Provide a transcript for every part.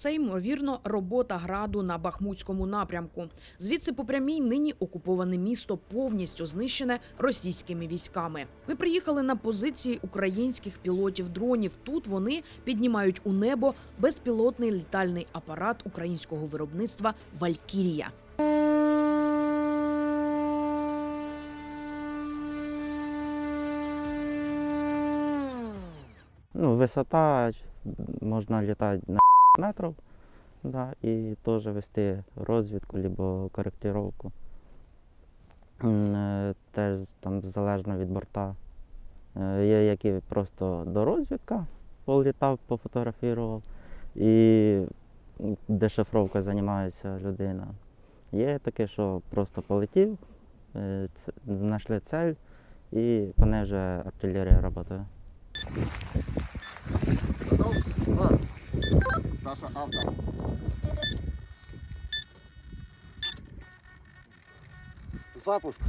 Це ймовірно робота граду на Бахмутському напрямку. Звідси по прямій нині окуповане місто повністю знищене російськими військами. Ми приїхали на позиції українських пілотів дронів. Тут вони піднімають у небо безпілотний літальний апарат українського виробництва Валькірія. Ну, висота можна літати на метрів, да, і теж вести розвідку або коректировку. Е, Теж там залежно від борта. Е, Є які просто до розвідка політав, пофотографував, і м, дешифровкою займається людина. Є таке, що просто полетів, е, знайшли цель і по неї вже артилерія працює. Саша, автор. Запуск.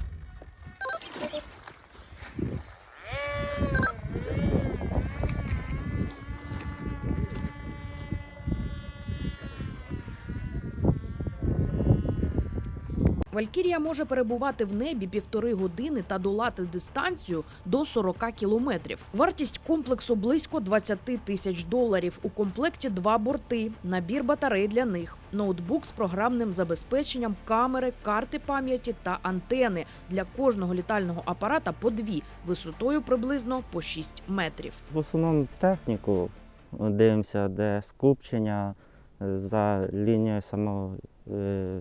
Валькірія може перебувати в небі півтори години та долати дистанцію до 40 кілометрів. Вартість комплексу близько 20 тисяч доларів. У комплекті два борти, набір батарей для них, ноутбук з програмним забезпеченням, камери, карти пам'яті та антени для кожного літального апарата по дві, висотою приблизно по 6 метрів. В основному техніку дивимося, де скупчення за лінією самого е,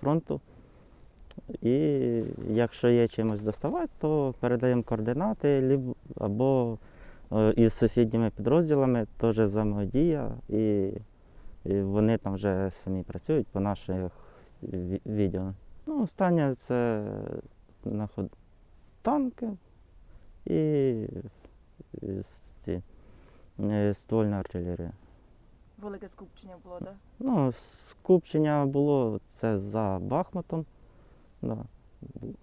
фронту. І якщо є чимось доставати, то передаємо координати або е, із сусідніми підрозділами теж взаємодія, і, вони там вже самі працюють по наших відео. Ну, останнє це на ход танки і, і ці, е, ствольна артилерія. Велике скупчення було, так? Да? Ну, скупчення було це за Бахмутом. Да.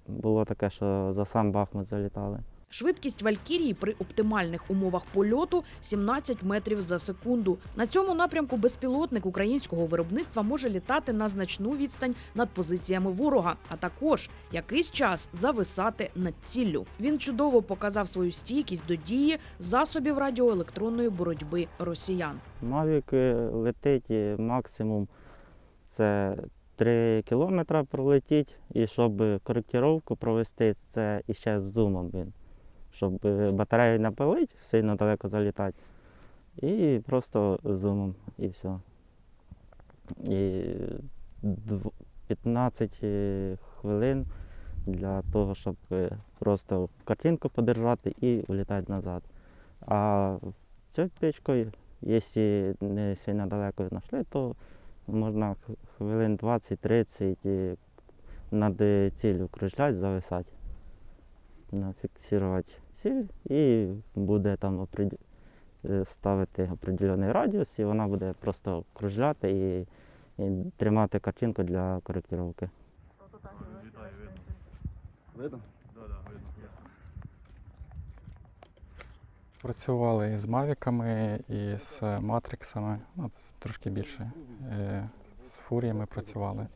Було таке, що за сам Бахмут залітали. Швидкість Валькірії при оптимальних умовах польоту 17 метрів за секунду. На цьому напрямку безпілотник українського виробництва може літати на значну відстань над позиціями ворога, а також якийсь час зависати над ціллю. Він чудово показав свою стійкість до дії засобів радіоелектронної боротьби росіян. Мавік летить максимум це 3 кілометри пролетіть, і щоб коректировку провести, це іще з зумом він. Щоб е, батарею не сильно далеко залітати. І просто зумом і все. І 15 е, хвилин для того, щоб е, просто картинку подержати і улітати назад. А цією печкою, якщо не сильно далеко знайшли, то можна хвилин 20-30 над е, ціллю кружляти, зависати, на- фіксувати ціль і буде там е, ставити определений радіус, і вона буде просто кружляти і, і тримати картинку для коректировки. Видно? Працювали і з мавіками, і з матриксами, ну, трошки більше. Е, З фуріями працювали.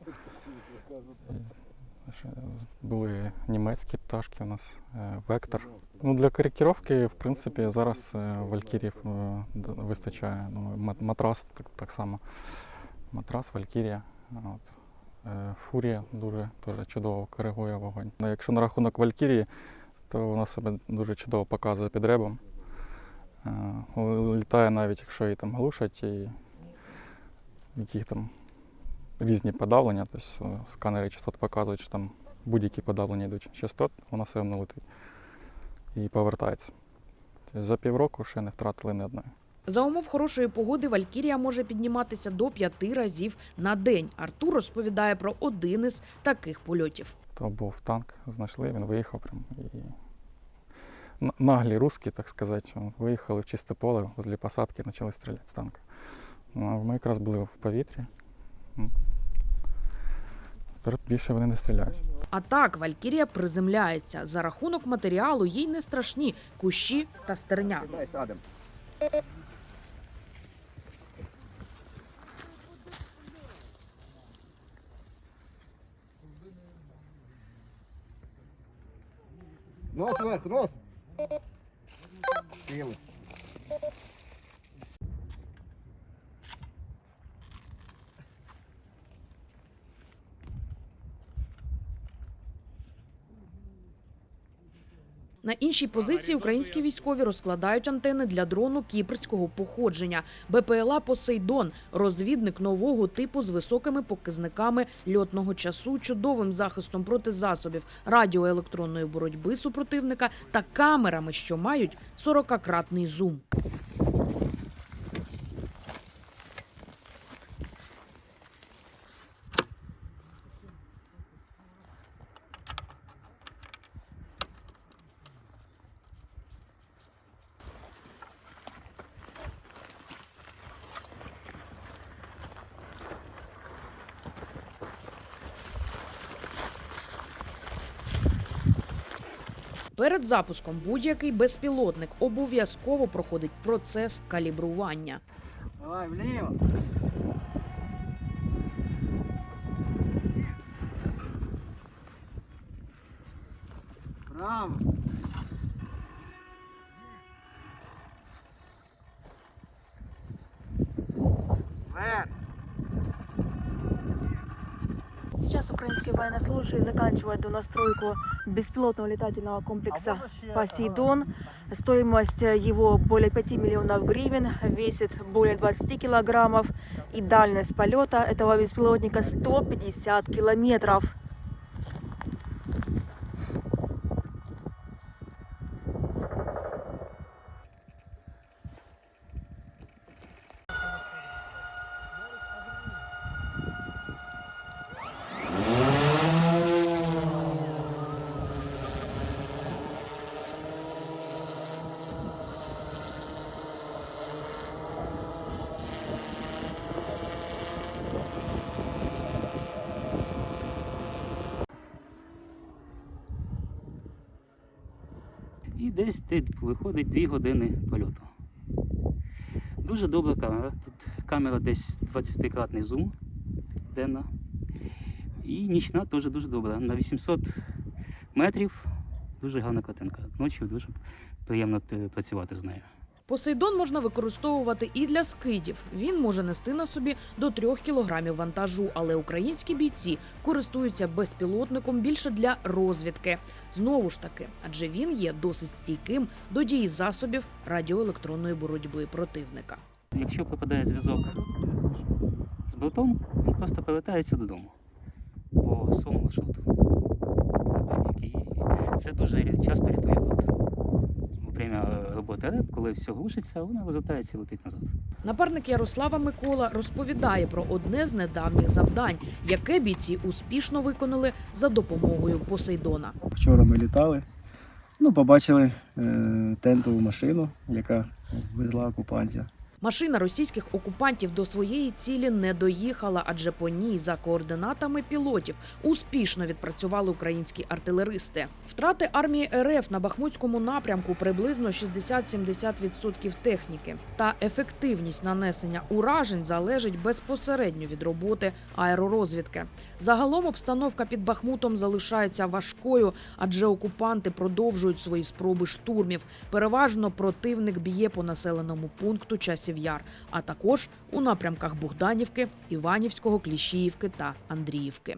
Були німецькі пташки у нас, е, вектор. Ну, для коректировки, в принципі, зараз е, валькірів вистачає. Ну, матрас так, так само. Матрас, валькірія. От. Фурія дуже, дуже чудово коригує вогонь. Ну, якщо на рахунок валькірії, то вона себе дуже чудово показує під ребом. Літає навіть, якщо її там глушать, і які там різні подавлення, тобто сканери частот показують, що там будь-які подавлення йдуть частот, вона все одно летить і повертається. Тобто за півроку ще не втратили ні одної. За умов хорошої погоди Валькірія може підніматися до п'яти разів на день. Артур розповідає про один із таких польотів. То був танк, знайшли, він виїхав прям і наглі русские, так сказати, виїхали в чисте поле возле посадки, почали стріляти з танка. Ну, Ми якраз були в повітрі. Тепер більше вони не стріляють. А так Валькірія приземляється. За рахунок матеріалу їй не страшні кущі та стерня. Нос, нос! Pelo. На іншій позиції українські військові розкладають антени для дрону кіпрського походження. БПЛА Посейдон розвідник нового типу з високими показниками льотного часу, чудовим захистом проти засобів радіоелектронної боротьби супротивника та камерами, що мають 40-кратний зум. Перед запуском будь-який безпілотник обов'язково проходить процес калібрування. Давай, вліво. Право. Сейчас украинские военнослужащие заканчивают донастройку беспилотного летательного комплекса «Посейдон». Стоимость его более 5 миллионов гривен, весит более 20 килограммов. И дальность полета этого беспилотника 150 километров. І десь виходить 2 години польоту. Дуже добра камера. Тут камера десь 20-кратний зум денна. І нічна теж дуже добра. На 800 метрів дуже гарна картинка. Ночі дуже приємно е, працювати з нею. Посейдон можна використовувати і для скидів. Він може нести на собі до трьох кілограмів вантажу, але українські бійці користуються безпілотником більше для розвідки. Знову ж таки, адже він є досить стійким до дії засобів радіоелектронної боротьби противника. Якщо пропадає зв'язок з бортом, він просто повертається додому по своєму маршруту. Це дуже часто рятує борт. Время роботи РЕП, коли все глушиться, вона розвертається і летить назад. Напарник Ярослава Микола розповідає про одне з недавніх завдань, яке бійці успішно виконали за допомогою Посейдона. Вчора ми літали. Ну, побачили е, тентову машину, яка везла окупантів. Машина російських окупантів до своєї цілі не доїхала, адже по ній за координатами пілотів успішно відпрацювали українські артилеристи. Втрати армії РФ на Бахмутському напрямку приблизно 60-70% техніки. Та ефективність нанесення уражень залежить безпосередньо від роботи аеророзвідки. Загалом обстановка під Бахмутом залишається важкою, адже окупанти продовжують свої спроби штурмів. Переважно противник б'є по населеному пункту часів яр, а також у напрямках Богданівки, Іванівського, Кліщіївки та Андріївки.